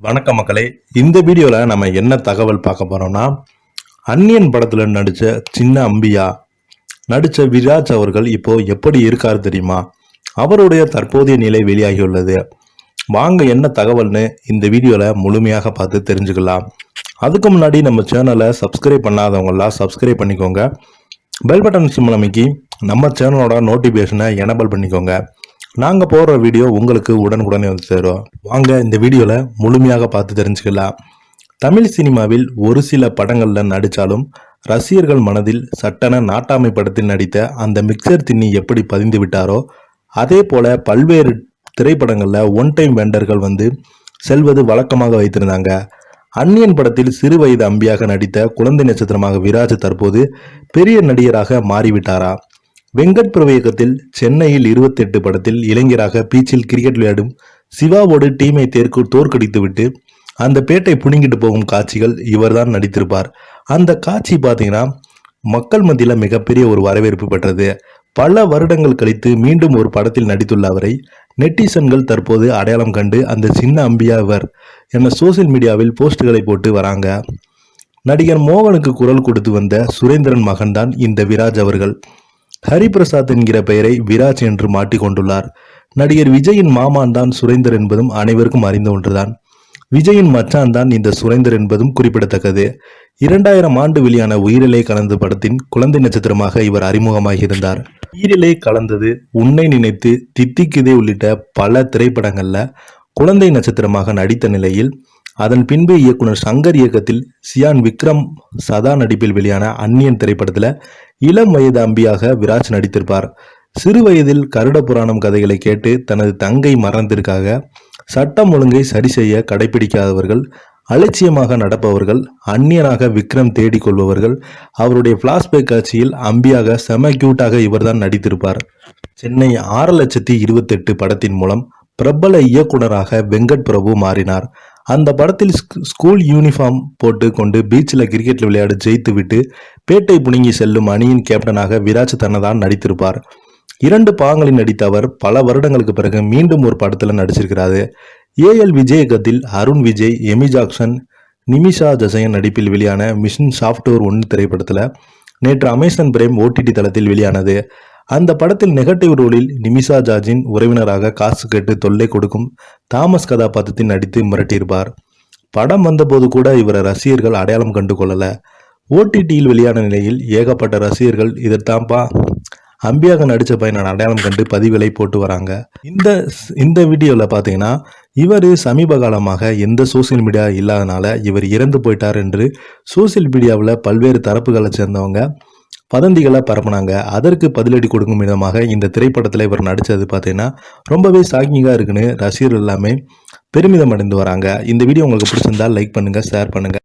வணக்கம் மக்களே. இந்த வீடியோவில் நம்ம என்ன தகவல் பார்க்க போகிறோம்னா அன்னியன் படத்தில் நடித்த சின்ன அம்பியா நடித்த விராஜ் அவர்கள் இப்போ எப்படி இருக்கார் தெரியுமா? அவருடைய தற்போதைய நிலை வெளியாகியுள்ளது வாங்க என்ன தகவல்னு இந்த வீடியோவில் முழுமையாக பார்த்து தெரிஞ்சுக்கலாம். அதுக்கு முன்னாடி நம்ம சேனலை சப்ஸ்கிரைப் பண்ணாதவங்களாம் சப்ஸ்கிரைப் பண்ணிக்கோங்க. பெல் பட்டன் சிம்பிள் அமைக்கி நம்ம சேனலோட நோட்டிஃபிகேஷனை எனபிள் பண்ணிக்கோங்க. நாங்கள் போடுற வீடியோ உங்களுக்கு உடனுக்குடனே வந்து சேரும். வாங்க இந்த வீடியோவில் முழுமையாக பார்த்து தெரிஞ்சுக்கலாம். தமிழ் சினிமாவில் ஒரு சில படங்களில் நடித்தாலும் ரசிகர்கள் மனதில் சட்டென நாட்டாமை படத்தில் நடித்த அந்த மிக்சர் திண்ணி எப்படி பதிந்து விட்டாரோ அதே போல் பல்வேறு திரைப்படங்களில் ஒன் டைம் வெண்டர்கள் வந்து செல்வது வழக்கமாக வைத்திருந்தாங்க. அந்நியன் படத்தில் சிறு வயது அம்பியாக நடித்த குழந்தை நட்சத்திரமாக விராஜ் தற்போது பெரிய நடிகராக மாறிவிட்டாரா? வெங்கட் பிரபு இயக்கத்தில் சென்னையில் 28 படத்தில் இளைஞராக பீச்சில் கிரிக்கெட் விளையாடும் சிவாவோடு டீமை தேர்க்கு தோற்கடித்துவிட்டு அந்த பேட்டை புடுங்கிட்டு போகும் காட்சிகள் இவர்தான் நடித்திருப்பார். அந்த காட்சி பார்த்தீங்கன்னா மக்கள் மத்தியில் மிகப்பெரிய ஒரு வரவேற்பு பெற்றது. பல வருடங்கள் கழித்து மீண்டும் ஒரு படத்தில் நடித்துள்ள அவரை நெட்டிசன்கள் தற்போது அடையாளம் கண்டு அந்த சின்ன அம்பியா இவர் என சோசியல் மீடியாவில் போஸ்டுகளை போட்டு வராங்க. நடிகர் மோகனுக்கு குரல் கொடுத்து வந்த சுரேந்திரன் மகன்தான் இந்த விராஜ் அவர்கள். ஹரிபிரசாத் என்கிற பெயரை விராஜ் என்று மாட்டிக்கொண்டுள்ளார். நடிகர் விஜயின் மாமான் தான் சுரேந்தர் என்பதும் அனைவருக்கும் அறிந்த ஒன்றுதான். விஜயின் மச்சான் தான் இந்த சுரேந்தர் என்பதும் குறிப்பிடத்தக்கது. இரண்டாயிரம் ஆண்டு வெளியான உயிரிலே கலந்த படத்தின் குழந்தை நட்சத்திரமாக இவர் அறிமுகமாகி இருந்தார் உயிரிலே கலந்தது உன்னை நினைத்து தித்திக்குதே உள்ளிட்ட பல திரைப்படங்கள்ல குழந்தை நட்சத்திரமாக நடித்த நிலையில் அதன் பின்பு இயக்குனர் சங்கர் இயக்கத்தில் சியான் விக்ரம் சதா நடிப்பில் வெளியான அந்நியன் திரைப்படத்தில் இளம் வயது அம்பியாக விராஜ் நடித்திருப்பார். சிறு வயதில் கருட புராணம் கதைகளை கேட்டு தனது தங்கை மரணத்திற்காக சட்டம் ஒழுங்கை சரி செய்ய கடைபிடிக்காதவர்கள் அலட்சியமாக நடப்பவர்கள் அந்நியனாக விக்ரம் தேடிக் கொள்பவர்கள் அவருடைய பிளாஷ்பேக் காட்சியில் அம்பியாக செம கியூட்டாக இவர்தான் நடித்திருப்பார். சென்னை ஆறு லட்சத்தி இருபத்தெட்டு படத்தின் மூலம் பிரபல இயக்குனராக வெங்கட் பிரபு மாறினார். அந்த படத்தில் ஸ்கூல் யூனிஃபார்ம் போட்டு கொண்டு பீச்சில் கிரிக்கெட்டில் விளையாட ஜெயித்து விட்டு பேட்டை புடுங்கி செல்லும் அணியின் கேப்டனாக விராஜ் தன்னதான் நடித்திருப்பார். இரண்டு பாகங்களில் நடித்த அவர் பல வருடங்களுக்கு பிறகு மீண்டும் ஒரு படத்தில் நடிச்சிருக்கிறாரு. ஏஎல் விஜய் இயக்கத்தில் அருண் விஜய் எமி ஜாக்சன் நிமிஷா ஜசயன் நடிப்பில் வெளியான மிஷன் சாஃப்ட்வேர் ஒன்று திரைப்படத்தில் நேற்று அமேசான் பிரேம் ஓடிடி தளத்தில் வெளியானது. அந்த படத்தில் நெகட்டிவ் ரோலில் நிமிஷா ஜார்ஜின் உறவினராக காசு கேட்டு தொல்லை கொடுக்கும் தாமஸ் கதாபாத்திரத்தில் நடித்து மிரட்டியிருப்பார். படம் வந்தபோது கூட இவரை ரசிகர்கள் அடையாளம் கண்டு கொள்ளல. ஓடிடியில் வெளியான நிலையில் ஏகப்பட்ட ரசிகர்கள் இதைத்தான்ப்பா அம்பியாக நடித்த பையனை அடையாளம் கண்டு பதிவிலை போட்டு வராங்க. இந்த இந்த வீடியோவில் பார்த்தீங்கன்னா இவர் சமீப காலமாக எந்த சோசியல் மீடியா இல்லாதனால இவர் இறந்து போயிட்டார் என்று சோசியல் மீடியாவில் பல்வேறு தரப்புகளை சேர்ந்தவங்க வதந்திகளை பரப்புனாங்க. அதற்கு பதிலடி கொடுக்கும் விதமாக இந்த திரைப்படத்தில் இவர் நடித்தது பார்த்தீங்கன்னா ரொம்பவே ஷாக்கிங்காக இருக்குன்னு ரசிகர்கள் எல்லாமே பெருமிதம் அடைந்து வராங்க. இந்த வீடியோ உங்களுக்கு பிடிச்சிருந்தா லைக் பண்ணுங்கள் ஷேர் பண்ணுங்கள்